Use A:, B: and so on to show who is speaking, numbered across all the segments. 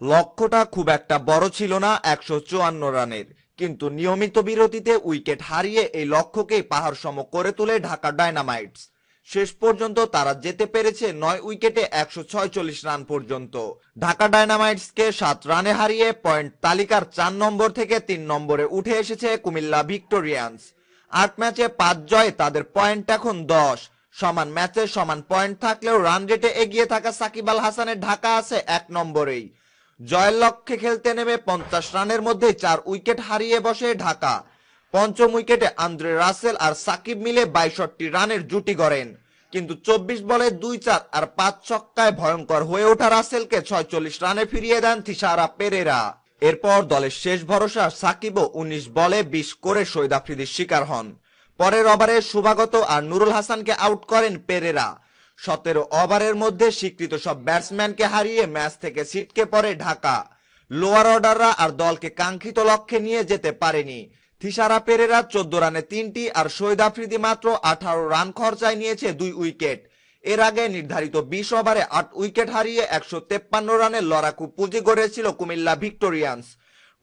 A: লক্ষ্যটা খুব একটা বড় ছিল না, একশো চুয়ান্ন রানের। কিন্তু নিয়মিত বিরতিতে উইকেট হারিয়ে এই লক্ষ্যকেই পাহাড় সম করে তোলে ঢাকা ডায়নামাইটস। শেষ পর্যন্ত তারা যেতে পেরেছে নয় উইকেটে একশো রান পর্যন্ত। ঢাকা ডায়নামাইটসকে সাত রানে হারিয়ে পয়েন্ট তালিকার চার নম্বর থেকে তিন নম্বরে উঠে এসেছে কুমিল্লা ভিক্টোরিয়ান্স। আট ম্যাচে পাঁচ জয় তাদের পয়েন্ট এখন দশ। সমান ম্যাচে সমান পয়েন্ট থাকলেও রান রেটে এগিয়ে থাকা সাকিব আল হাসানের ঢাকা আছে এক নম্বরেই। জয়ের লক্ষ্যে খেলতে নেমে পঞ্চাশ রানের মধ্যে চার উইকেট হারিয়ে বসে ঢাকা। পঞ্চম উইকেটে আন্দ্রে রাসেল আর সাকিব মিলে বাইষট্টি রানের জুটি গড়েন। কিন্তু চব্বিশ বলে দুই চার আর পাঁচ ছক্কায় ভয়ঙ্কর হয়ে ওঠা রাসেলকে ছয়চল্লিশ রানে ফিরিয়ে দেন থিসারা পেরেরা। এরপর দলের শেষ ভরসা সাকিবও উনিশ বলে বিশ করে শহীদ আফ্রিদির শিকার হন। পরের ওভারে শুভাগত আর নুরুল হাসানকে আউট করেন পেরেরা। সতেরো ওভারের মধ্যে স্বীকৃত সব ব্যাটসম্যানকে হারিয়ে ম্যাচ থেকে ছিটকে পড়ে ঢাকা। লোয়ার অর্ডাররা আর দলকে কাঙ্ক্ষিত লক্ষ্যে নিয়ে যেতে পারেনি। থিসারা পেরেরা চোদ্দ রানে তিনটি আর শহীদ আফ্রিদি মাত্র আঠারো রান খরচায় নিয়েছে দুই উইকেট। এর আগে নির্ধারিত বিশ ওভারে আট উইকেট হারিয়ে একশো তেপ্পান্ন রানের লড়াকু পুঁজি গড়েছিল কুমিল্লা ভিক্টোরিয়ান্স।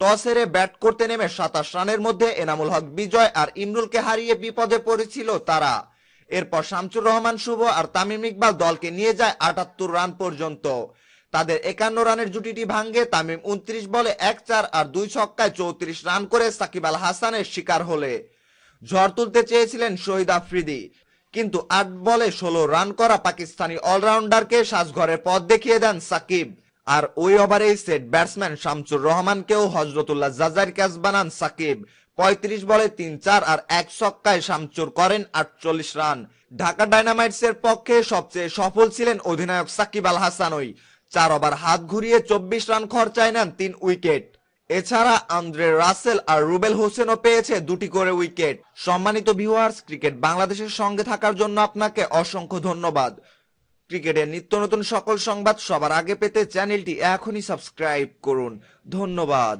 A: টস হেরে ব্যাট করতে নেমে সাতাশ রানের মধ্যে এনামুল হক বিজয় আর ইমরুলকে হারিয়ে বিপদে পড়েছিল তারা। এরপর শামসুর রহমান শুভ আর তামিম ইকবাল দলকে নিয়ে যায় আটাত্তর রান পর্যন্ত। তাদের একান্ন রানের জুটিটি ভাঙ্গে তামিম উনত্রিশ বলে এক চার আর দুই ছক্কায় চৌত্রিশ রান করে সাকিব আল হাসানের শিকার হলে। ঝড় তুলতে চেয়েছিলেন শহীদ আফ্রিদি, কিন্তু আট বলে ষোলো রান করা পাকিস্তানি অলরাউন্ডারকে সাজঘরের পথ দেখিয়ে দেন সাকিব। আর ওই ওভারেই সেট ব্যাটসম্যান শামসুর রহমানকেও হজরতুল্লাহ জাজার ক্যাচ বানান সাকিব। পঁয়ত্রিশ বলে তিন চার আর এক ছক্কায় শামচুর করেন আটচল্লিশ রান। ঢাকা ডায়নামাইটস এর পক্ষে সবচেয়ে সফল ছিলেন অধিনায়ক সাকিব আল হাসানই চার ওভার হাত ঘুরিয়ে চব্বিশ রান খরচায় নেন তিন উইকেট। এছাড়া আন্দ্রে রাসেল আর রুবেল হোসেনও পেয়েছে দুটি করে উইকেট। সম্মানিত ভিউয়ার্স, ক্রিকেট বাংলাদেশের সঙ্গে থাকার জন্য আপনাকে অসংখ্য ধন্যবাদ। ক্রিকেটের নিত্য নতুন সকল সংবাদ সবার আগে পেতে চ্যানেলটি এখনই সাবস্ক্রাইব করুন। ধন্যবাদ।